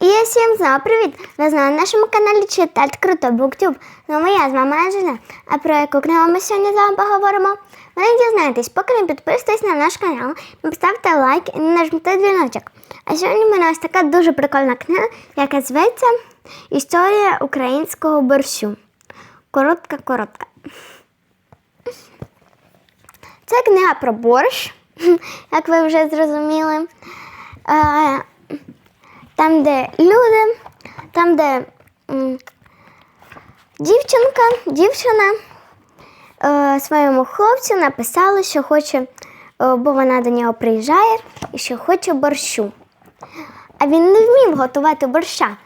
І всім знову привіт! Ви знову на нашому каналі Читати Круто Буктюб. Знову я з вами Анжела. А про яку книгу ми сьогодні з вами поговоримо? Ви не дізнаєтесь, поки не підписуйтесь на наш канал, поставте лайк і не нажмете дзвіночок. А сьогодні в мене ось така дуже прикольна книга, яка зветься Історія українського борщу. Коротка-коротка. Це книга про борщ, як ви вже зрозуміли. Там, де люди, там, де м, дівчинка, дівчина е, своєму хлопцю написала, що хоче, е, бо вона до нього приїжджає і що хоче борщу. А він не вмів готувати борща,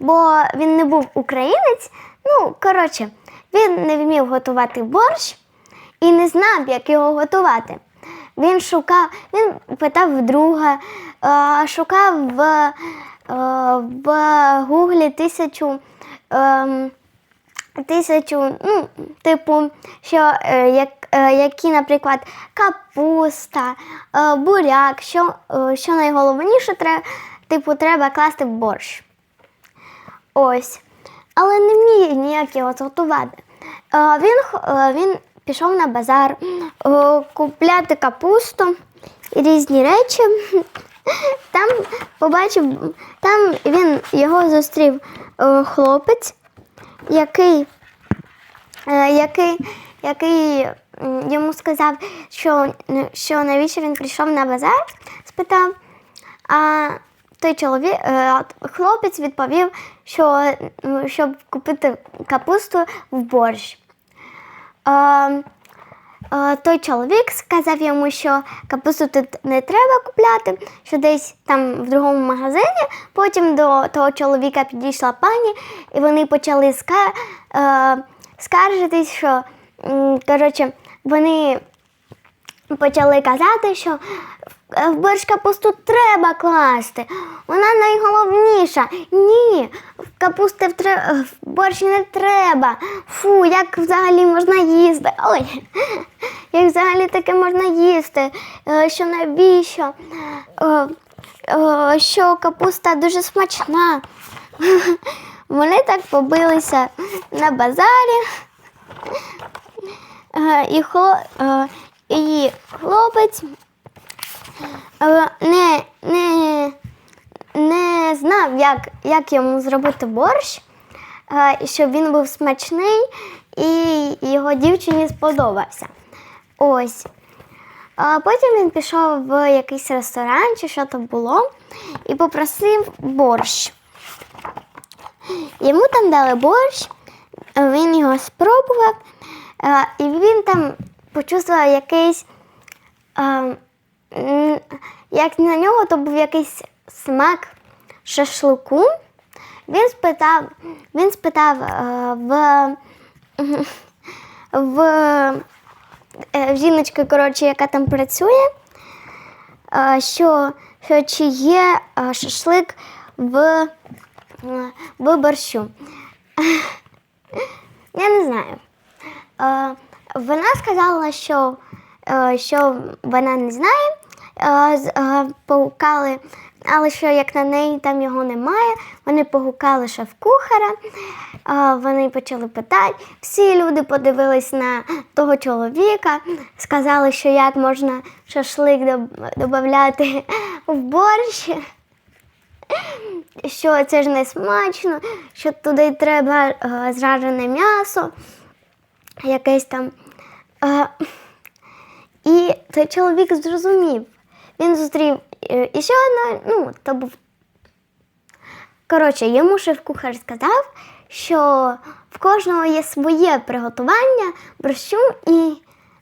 бо він не був українець. Ну, коротше, він не вмів готувати борщ і не знав, як його готувати. Він шукав, він питав друга, е, шукав в, в гуглі тисячу. ем, тисячу, ну, типу, що е, як, е, які, наприклад, капуста, е, буряк, що, е, що найголовніше, треба, типу, треба класти в борщ. Ось. Але не вміє ніяк його зготувати. Е, він, е, він пішов на базар е, купляти капусту і різні речі. Там побачив, там він його зустрів е, хлопець, який, е, який, який йому сказав, що, що навіщо він прийшов на базар, спитав. А той чоловік, е, хлопець відповів, що щоб купити капусту в борщ. Той чоловік сказав йому, що капусту тут не треба купляти, що десь там в другому магазині. Потім до того чоловіка підійшла пані, і вони почали е, скаржитись, що коротше, вони почали казати, що в борщ капусту треба класти. Вона найголовніша. Ні, капусти в, тре- в борщ не треба. Фу, як взагалі можна їсти? Ой, як взагалі таке можна їсти? Е, Що навіщо? Е, е, Що капуста дуже смачна. Вони так побилися на базарі. І, і хлопець не, не, не знав, як, як йому зробити борщ, щоб він був смачний і його дівчині сподобався. Ось. А потім він пішов в якийсь ресторан чи що то було і попросив борщ. Йому там дали борщ, він його спробував, і він там почувствував якийсь, як на нього, то був якийсь смак шашлику. Він спитав, він спитав в, в жіночки, коротше, яка там працює, е, що, що чи є е, шашлик в, е, в борщу. Я не знаю. Е, вона сказала, що, е, що вона не знає. Е, е, погукали, але що як на неї там його немає, вони погукали шеф-кухара, е, вони почали питати. Всі люди подивились на того чоловіка, сказали, що як можна шашлик додати в борщ що це ж не смачно, що туди треба зражене м'ясо, якесь там. І той чоловік зрозумів. Він зустрів е, і одна, ну, то був. Коротше, йому шеф-кухар сказав, що в кожного є своє приготування борщу, і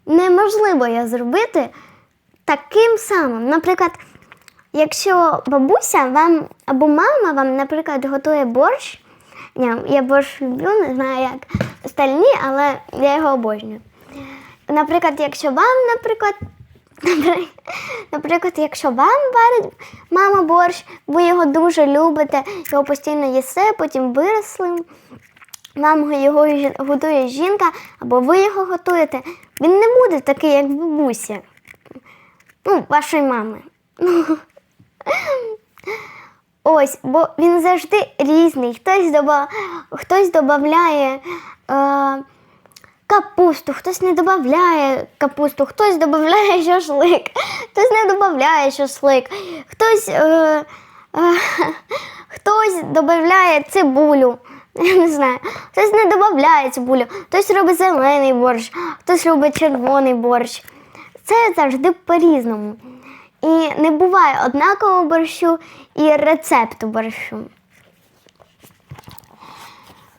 неможливо його зробити таким самим. Наприклад, Якщо бабуся вам або мама вам, наприклад, готує борщ, я борщ люблю, не знаю як остальні, але я його обожнюю. Наприклад, якщо вам, наприклад, наприклад, якщо вам варить мама борщ, ви його дуже любите, його постійно їсте, потім виросли, вам його готує жінка, або ви його готуєте, він не буде такий, як в бабусі. Ну, вашої мами. Ось, бо він завжди різний. Хтось, доба... хтось додає е... капусту, хтось не додає капусту, хтось додає шашлик, хтось не додає шашлик, хтось, е... Е... хтось додає цибулю. Я не знаю, хтось не додає цибулю, хтось робить зелений борщ, хтось робить червоний борщ. Це завжди по-різному. І не буває однакового борщу і рецепту борщу.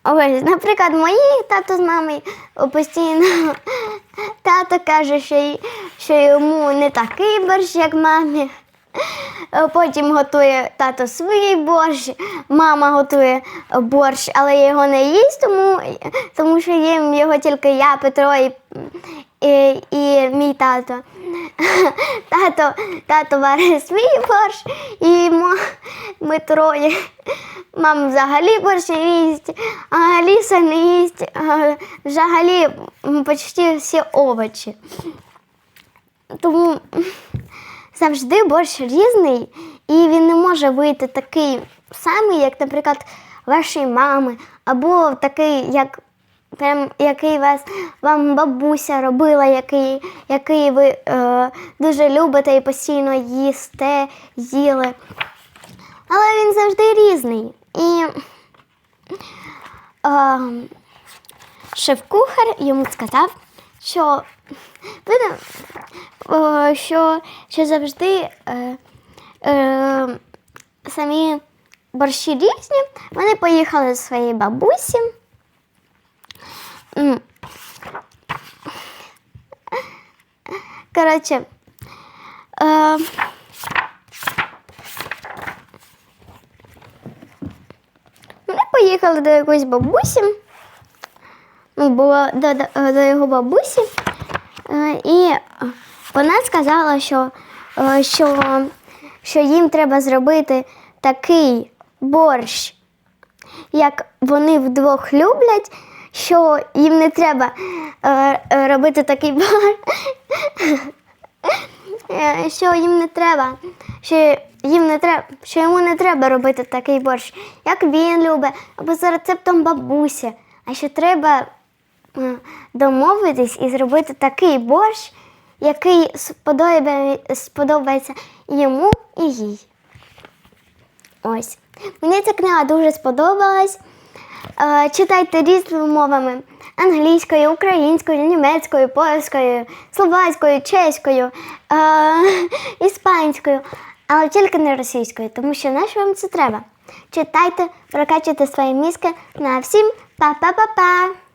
Ось, наприклад, мої тато з мамою постійно тато каже, що, що йому не такий борщ, як мамі. Потім готує тато свій борщ, мама готує борщ, але його не їсть, тому, тому що їм його тільки я, Петро і, і, і мій тато. Тато, тато варить свій борщ, і ми троє. Мама взагалі борщ не їсть, а Аліса не їсть взагалі почти всі овочі. Тому завжди борщ різний, і він не може вийти такий самий, як, наприклад, вашої мами, або такий, як прям, який вас вам бабуся робила, який, який ви е, дуже любите і постійно їсте, їли. Але він завжди різний. І е, шеф-кухар йому сказав, що, е, що, що завжди е, е, самі борщі різні. Вони поїхали до своєї бабусі. Коротше, е, Вони поїхали до якоїсь бабусі. Ну, було до, до, до його бабусі. Е, І вона сказала, що, е, що, що їм треба зробити такий борщ, як вони вдвох люблять, що їм не треба е, е, робити такий борщ. Е, що їм не треба, що їм не треба, що йому не треба робити такий борщ, як він любить, або за рецептом бабусі. А що треба е, домовитись і зробити такий борщ, який сподобає- сподобається йому і їй. Ось. Мені ця книга дуже сподобалась. Е, Читайте різними мовами: англійською, українською, німецькою, польською, словацькою, чеською, е, іспанською, але тільки не російською, тому що наш вам це треба? Читайте, прокачуйте свої мізки. На всім па-па-па-па!